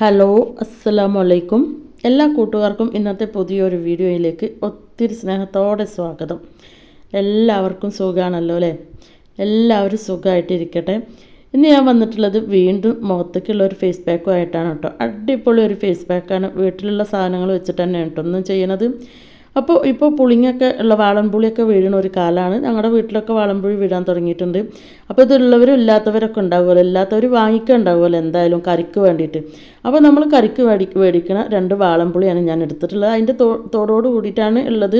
Hello അസ്സലാമു അലൈക്കും എല്ലാ കൂട്ടുകാർക്കും ഇന്നത്തെ പുതിയൊരു വീഡിയോയിലേക്ക് ഒത്തിരി സ്നേഹത്തോടെ സ്വാഗതം. എല്ലാവർക്കും സുഖമാണല്ലോ അല്ലേ? എല്ലാവരും സുഖമായിട്ടിരിക്കട്ടെ ഇന്ന് ഞാൻ വന്നിട്ടുള്ളത് വീണ്ടും മുഖത്തേക്കുള്ള ഒരു ഫേസ് പാക്കുമായിട്ടാണ് കേട്ടോ. അടിപൊളി ഒരു ഫേസ് പാക്കാണ് വീട്ടിലുള്ള സാധനങ്ങൾ വെച്ചിട്ട് തന്നെ കേട്ടോ ഒന്നും ചെയ്യണത് അപ്പോൾ ഇപ്പോൾ പുളിങ്ങൊക്കെ ഉള്ള വാളൻപുളിയൊക്കെ വീഴുന്ന ഒരു കാലമാണ് ഞങ്ങളുടെ വീട്ടിലൊക്കെ വാളൻപുളി വീഴാൻ തുടങ്ങിയിട്ടുണ്ട്. അപ്പോൾ ഇതുള്ളവരും ഇല്ലാത്തവരൊക്കെ ഉണ്ടാവുമല്ലോ. ഇല്ലാത്തവർ വാങ്ങിക്കുക ഉണ്ടാവുമല്ലോ എന്തായാലും കറിക്ക് വേണ്ടിയിട്ട്. അപ്പോൾ നമ്മൾ കറിക്ക് വേടി മേടിക്കണ രണ്ട് വാളൻപുളിയാണ് ഞാൻ എടുത്തിട്ടുള്ളത്. അതിന്റെ തോ തോടോട് കൂടിയിട്ടാണ് ഉള്ളത്.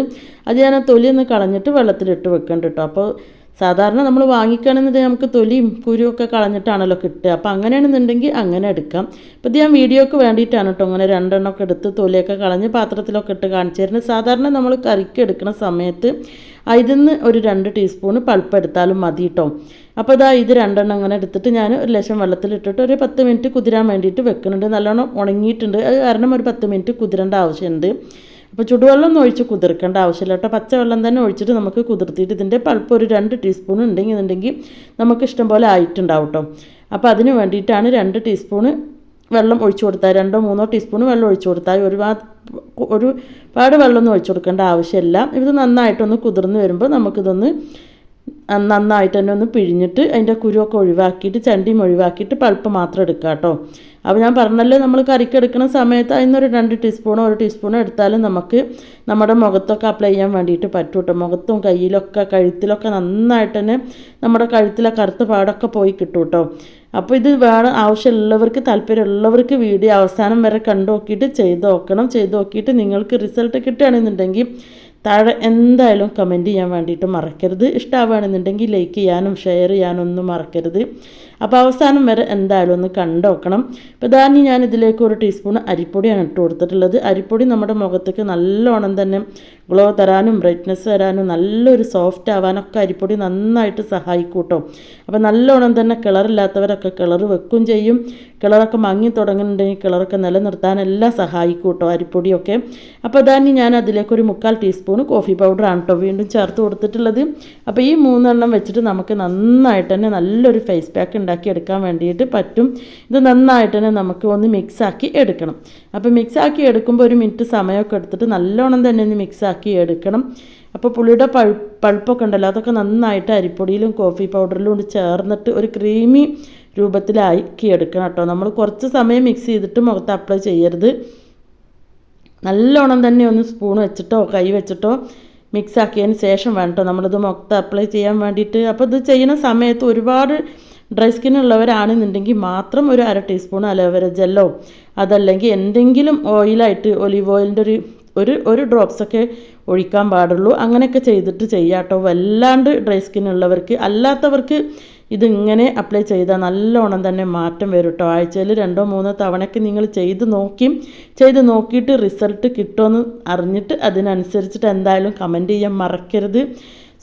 അത് ഞാൻ ആ തൊലി ഒന്ന് കളഞ്ഞിട്ട് വെള്ളത്തിലിട്ട് വെക്കണ്ട കേട്ടോ. അപ്പോൾ സാധാരണ നമ്മൾ വാങ്ങിക്കുകയാണെന്നുണ്ടെങ്കിൽ നമുക്ക് തൊലിയും കുരുവൊക്കെ കളഞ്ഞിട്ടാണല്ലോ കിട്ടുക. അപ്പോൾ അങ്ങനെയാണെന്നുണ്ടെങ്കിൽ അങ്ങനെ എടുക്കാം. ഇപ്പോൾ ഇത് ഞാൻ വീഡിയോക്ക് വേണ്ടിയിട്ടാണ് കേട്ടോ അങ്ങനെ രണ്ടെണ്ണമൊക്കെ എടുത്ത് തൊലിയൊക്കെ കളഞ്ഞ് പാത്രത്തിലൊക്കെ ഇട്ട് കാണിച്ചു തരുന്നത്. സാധാരണ നമ്മൾ കറിക്ക് എടുക്കുന്ന സമയത്ത് ഇതിൽ നിന്ന് ഒരു രണ്ട് ടീസ്പൂണ് പൾപ്പ് എടുത്താലും മതി കേട്ടോ. അപ്പോൾ ഇതാ ഇത് രണ്ടെണ്ണം അങ്ങനെ എടുത്തിട്ട് ഞാൻ ഒരു ലക്ഷം വെള്ളത്തിലിട്ടിട്ട് ഒരു പത്ത് മിനിറ്റ് കുതിരാൻ വേണ്ടിയിട്ട് വെക്കുന്നുണ്ട്. നല്ലോണം ഉണങ്ങിയിട്ടുണ്ട്. അത് കാരണം ഒരു പത്ത് മിനിറ്റ് കുതിരേണ്ട ആവശ്യമുണ്ട്. അപ്പോൾ ചുടുവെള്ളം ഒന്നും ഒഴിച്ച് കുതിർക്കേണ്ട ആവശ്യമില്ല കേട്ടോ. പച്ചവെള്ളം തന്നെ ഒഴിച്ചിട്ട് നമുക്ക് കുതിർത്തിയിട്ട് ഇതിന്റെ പൾപ്പ് ഒരു രണ്ട് ടീസ്പൂൺ ഉണ്ടെങ്കിൽ എന്നുണ്ടെങ്കിൽ നമുക്ക് ഇഷ്ടം പോലെ ആയിട്ടുണ്ടാവും കേട്ടോ. അപ്പോൾ അതിന് വേണ്ടിയിട്ടാണ് രണ്ട് ടീസ്പൂണ് വെള്ളം ഒഴിച്ചു കൊടുത്താൽ രണ്ടോ മൂന്നോ ടീസ്പൂൺ വെള്ളം ഒഴിച്ചു കൊടുത്താൽ ഒരുപാട് ഒരുപാട് വെള്ളമൊന്നും ഒഴിച്ചു കൊടുക്കേണ്ട ആവശ്യമില്ല. ഇത് നന്നായിട്ടൊന്ന് കുതിർന്ന് വരുമ്പോൾ നമുക്കിതൊന്ന് നന്നായിട്ട് തന്നെ ഒന്ന് പിഴിഞ്ഞിട്ട് അതിന്റെ കുരുവൊക്കെ ഒഴിവാക്കിയിട്ട് ചണ്ടിയും ഒഴിവാക്കിയിട്ട് പൾപ്പ് മാത്രം എടുക്കുക കേട്ടോ. അപ്പോൾ ഞാൻ പറഞ്ഞല്ലോ നമ്മൾ കറിക്ക് എടുക്കുന്ന സമയത്ത് അതിനൊരു രണ്ട് ടീസ്പൂണോ ഒരു ടീസ്പൂണോ എടുത്താലും നമുക്ക് നമ്മുടെ മുഖത്തൊക്കെ അപ്ലൈ ചെയ്യാൻ വേണ്ടിയിട്ട് പറ്റും കേട്ടോ. മുഖത്തും കയ്യിലൊക്കെ കഴുത്തിലൊക്കെ നന്നായിട്ട് തന്നെ നമ്മുടെ കഴുത്തിലെ കറുത്ത പാടൊക്കെ പോയി കിട്ടും കേട്ടോ. അപ്പോൾ ഇത് വേണം ആവശ്യമുള്ളവർക്ക് താല്പര്യമുള്ളവർക്ക് വീഡിയോ അവസാനം വരെ കണ്ടു നോക്കിയിട്ട് ചെയ്ത് നോക്കണം. ചെയ്ത് നോക്കിയിട്ട് നിങ്ങൾക്ക് റിസൾട്ട് കിട്ടുകയാണെന്നുണ്ടെങ്കിൽ താഴെ എന്തായാലും കമന്റ് ചെയ്യാൻ വേണ്ടിയിട്ട് മറക്കരുത്. ഇഷ്ടമാവുകയാണെന്നുണ്ടെങ്കിൽ ലൈക്ക് ചെയ്യാനും ഷെയർ ചെയ്യാനും ഒന്നും മറക്കരുത്. അപ്പോൾ അവസാനം വരെ എന്തായാലും ഒന്ന് കണ്ടു നോക്കണം ഇപ്പോൾ ധാന്യം ഞാൻ ഇതിലേക്ക് ഒരു ടീസ്പൂൺ അരിപ്പൊടിയാണ് ഇട്ട് കൊടുത്തിട്ടുള്ളത്. അരിപ്പൊടി നമ്മുടെ മുഖത്തേക്ക് നല്ലോണം തന്നെ ഗ്ലോ തരാനും ബ്രൈറ്റ്നസ് തരാനും നല്ലൊരു സോഫ്റ്റ് ആവാനൊക്കെ അരിപ്പൊടി നന്നായിട്ട് സഹായിക്കും കേട്ടോ അപ്പോൾ നല്ലോണം തന്നെ കിളറില്ലാത്തവരൊക്കെ കിളർ വെക്കും ചെയ്യും. കിളറൊക്കെ മങ്ങി തുടങ്ങുന്നുണ്ടെങ്കിൽ കിളറൊക്കെ നിലനിർത്താനെല്ലാം സഹായിക്കും കേട്ടോ അരിപ്പൊടിയൊക്കെ. അപ്പോൾ അതാനി ഞാൻ അതിലേക്ക് ഒരു മുക്കാൽ ടീസ്പൂൺ കോഫി പൗഡറാണ് കേട്ടോ വീണ്ടും ചേർത്ത് കൊടുത്തിട്ടുള്ളത്. അപ്പോൾ ഈ മൂന്നെണ്ണം വെച്ചിട്ട് നമുക്ക് നന്നായിട്ട് തന്നെ നല്ലൊരു ഫേസ് പാക്ക് എടുക്കാൻ വേണ്ടിയിട്ട് പറ്റും. ഇത് നന്നായിട്ട് തന്നെ നമുക്ക് ഒന്ന് മിക്സാക്കി എടുക്കണം. അപ്പോൾ മിക്സാക്കി എടുക്കുമ്പോൾ ഒരു മിനിറ്റ് സമയമൊക്കെ എടുത്തിട്ട് നല്ലോണം തന്നെ ഒന്ന് മിക്സാക്കി എടുക്കണം. അപ്പോൾ പുളിയുടെ പഴു പഴുപ്പൊക്കെ ഉണ്ടല്ലോ അതൊക്കെ നന്നായിട്ട് അരിപ്പൊടിയിലും കോഫി പൗഡറിലും കൊണ്ട് ചേർന്നിട്ട് ഒരു ക്രീമി രൂപത്തിലാക്കി എടുക്കണം കേട്ടോ. നമ്മൾ കുറച്ച് സമയം മിക്സ് ചെയ്തിട്ട് മുഖത്ത് അപ്ലൈ ചെയ്യരുത്. നല്ലോണം തന്നെ ഒന്ന് സ്പൂൺ വെച്ചിട്ടോ കൈ വെച്ചിട്ടോ മിക്സ് ആക്കിയതിന് ശേഷം വേണം കേട്ടോ. നമ്മളിത് മുഖത്ത് അപ്ലൈ ചെയ്യാൻ വേണ്ടിയിട്ട്. അപ്പോൾ ഇത് ചെയ്യുന്ന സമയത്ത് ഒരുപാട് ഡ്രൈ സ്കിൻ ഉള്ളവരാണെന്നുണ്ടെങ്കിൽ മാത്രം ഒരു അര ടീസ്പൂൺ അലോവേര ജെല്ലോ അതല്ലെങ്കിൽ എന്തെങ്കിലും ഓയിലായിട്ട് ഒലിവ് ഓയിലിന്റെ ഒരു ഒരു ഒരു ഡ്രോപ്സൊക്കെ ഒഴിക്കാൻ പാടുള്ളൂ. അങ്ങനെയൊക്കെ ചെയ്തിട്ട് ചെയ്യാട്ടോ. വല്ലാണ്ട് ഡ്രൈ സ്കിൻ ഉള്ളവർക്ക് അല്ലാത്തവർക്ക് ഇതിങ്ങനെ അപ്ലൈ ചെയ്താൽ നല്ലോണം തന്നെ മാറ്റം വരും കേട്ടോ ആഴ്ചയിൽ രണ്ടോ മൂന്നോ തവണയൊക്കെ നിങ്ങൾ ചെയ്ത് നോക്കി ചെയ്ത് നോക്കിയിട്ട് റിസൾട്ട് കിട്ടുമെന്ന് അറിഞ്ഞിട്ട് അതിനനുസരിച്ചിട്ട് എന്തായാലും കമന്റ് ചെയ്യാൻ മറക്കരുത്.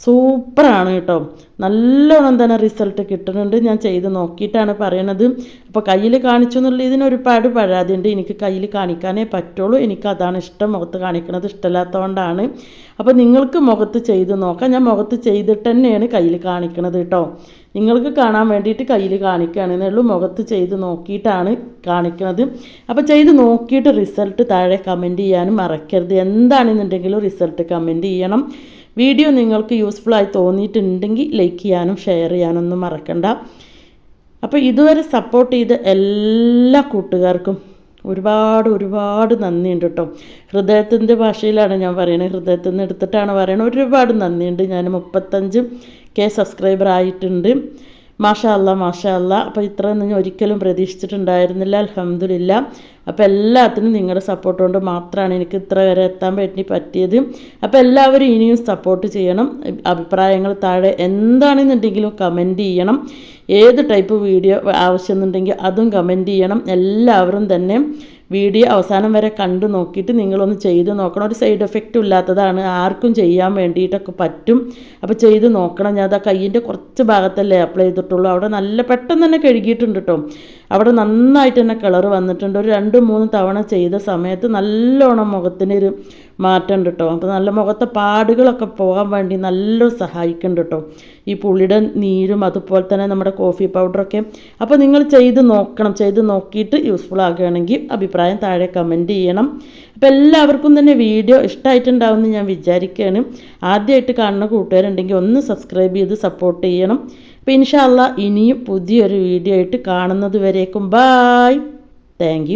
സൂപ്പറാണ് കേട്ടോ. നല്ലോണം തന്നെ റിസൾട്ട് കിട്ടുന്നുണ്ട്. ഞാൻ ചെയ്ത് നോക്കിയിട്ടാണ് പറയണത്. അപ്പോൾ കയ്യിൽ കാണിച്ചു എന്നുള്ള ഇതിനൊരുപാട് പഴാതിയുണ്ട് എനിക്ക് കയ്യിൽ കാണിക്കാനേ പറ്റുള്ളൂ. എനിക്ക് അതാണ് ഇഷ്ടം. മുഖത്ത് കാണിക്കുന്നത് ഇഷ്ടമില്ലാത്തതുകൊണ്ടാണ്. അപ്പോൾ നിങ്ങൾക്ക് മുഖത്ത് ചെയ്ത് നോക്കാം. ഞാൻ മുഖത്ത് ചെയ്തിട്ട് തന്നെയാണ് കയ്യിൽ കാണിക്കണത് കേട്ടോ. നിങ്ങൾക്ക് കാണാൻ വേണ്ടിയിട്ട് കയ്യിൽ കാണിക്കുകയാണെന്നേ ഉള്ളൂ. മുഖത്ത് ചെയ്ത് നോക്കിയിട്ടാണ് കാണിക്കുന്നത് അപ്പോൾ ചെയ്ത് നോക്കിയിട്ട് റിസൾട്ട് താഴെ കമന്റ് ചെയ്യാനും മറക്കരുത്. എന്താണെന്നുണ്ടെങ്കിലും റിസൾട്ട് കമന്റ് ചെയ്യണം. വീഡിയോ നിങ്ങൾക്ക് യൂസ്ഫുള്ളായി തോന്നിയിട്ടുണ്ടെങ്കിൽ ലൈക്ക് ചെയ്യാനും ഷെയർ ചെയ്യാനും ഒന്നും മറക്കണ്ട. അപ്പോൾ ഇതുവരെ സപ്പോർട്ട് ചെയ്ത എല്ലാ കൂട്ടുകാർക്കും ഒരുപാട് ഒരുപാട് നന്ദിയുണ്ട് കേട്ടോ. ഹൃദയത്തിന്റെ ഭാഷയിലാണ് ഞാൻ പറയുന്നത് ഹൃദയത്തിൽ നിന്ന് എടുത്തിട്ടാണ് പറയുന്നത് ഒരുപാട് നന്ദിയുണ്ട്. ഞാൻ മുപ്പത്തഞ്ച് കെ സബ്സ്ക്രൈബർ ആയിട്ടുണ്ട്. മാഷാ അല്ല മാഷാ അപ്പോൾ ഇത്രയൊന്നും ഞാൻ ഒരിക്കലും പ്രതീക്ഷിച്ചിട്ടുണ്ടായിരുന്നില്ല അലഹമ്മദില്ല അപ്പോൾ എല്ലാത്തിനും നിങ്ങളുടെ സപ്പോർട്ട് കൊണ്ട് മാത്രമാണ് എനിക്ക് ഇത്ര വരെ എത്താൻ വേണ്ടി പറ്റിയത്. അപ്പോൾ എല്ലാവരും ഇനിയും സപ്പോർട്ട് ചെയ്യണം. അഭിപ്രായങ്ങൾ താഴെ എന്താണെന്നുണ്ടെങ്കിലും കമന്റ് ചെയ്യണം. ഏത് ടൈപ്പ് വീഡിയോ ആവശ്യമെന്നുണ്ടെങ്കിൽ അതും കമന്റ് ചെയ്യണം. എല്ലാവരും തന്നെ വീഡിയോ അവസാനം വരെ കണ്ടു നോക്കിയിട്ട് നിങ്ങളൊന്ന് ചെയ്ത് നോക്കണം. ഒരു സൈഡ് എഫക്റ്റും ഇല്ലാത്തതാണ്. ആർക്കും ചെയ്യാൻ വേണ്ടിയിട്ടൊക്കെ പറ്റും. അപ്പോൾ ചെയ്ത് നോക്കണം. ഞാൻ അതാ കയ്യിന്റെ കുറച്ച് ഭാഗത്തല്ലേ അപ്ലൈ ചെയ്തിട്ടുള്ളൂ. അവിടെ നല്ല പെട്ടെന്ന് തന്നെ കഴുകിയിട്ടുണ്ട് കേട്ടോ അവിടെ നന്നായിട്ട് തന്നെ കളർ വന്നിട്ടുണ്ട്. ഒരു രണ്ട് മൂന്ന് തവണ ചെയ്ത സമയത്ത് നല്ലോണം മുഖത്തിനൊരു മാറ്റം ഉണ്ട് കേട്ടോ അപ്പോൾ നല്ല മുഖത്തെ പാടുകളൊക്കെ പോകാൻ വേണ്ടി നല്ല സഹായിക്കുന്നുണ്ട് കേട്ടോ ഈ പുളിയുടെ നീരും അതുപോലെ തന്നെ നമ്മുടെ കോഫി പൗഡറൊക്കെ അപ്പോൾ നിങ്ങൾ ചെയ്ത് നോക്കണം. ചെയ്ത് നോക്കിയിട്ട് യൂസ്ഫുൾ ആകുകയാണെങ്കിൽ അഭിപ്രായം താഴെ കമന്റ് ചെയ്യണം. അപ്പോൾ എല്ലാവർക്കും തന്നെ വീഡിയോ ഇഷ്ടമായിട്ടുണ്ടാവുമെന്ന് ഞാൻ വിചാരിക്കുകയാണ്. ആദ്യമായിട്ട് കാണുന്ന കൂട്ടുകാരുണ്ടെങ്കിൽ ഒന്ന് സബ്സ്ക്രൈബ് ചെയ്ത് സപ്പോർട്ട് ചെയ്യണം. അപ്പോൾ ഇൻഷാല്ല ഇനിയും പുതിയൊരു വീഡിയോ ആയിട്ട് കാണുന്നത് വരേക്കും. Bye thank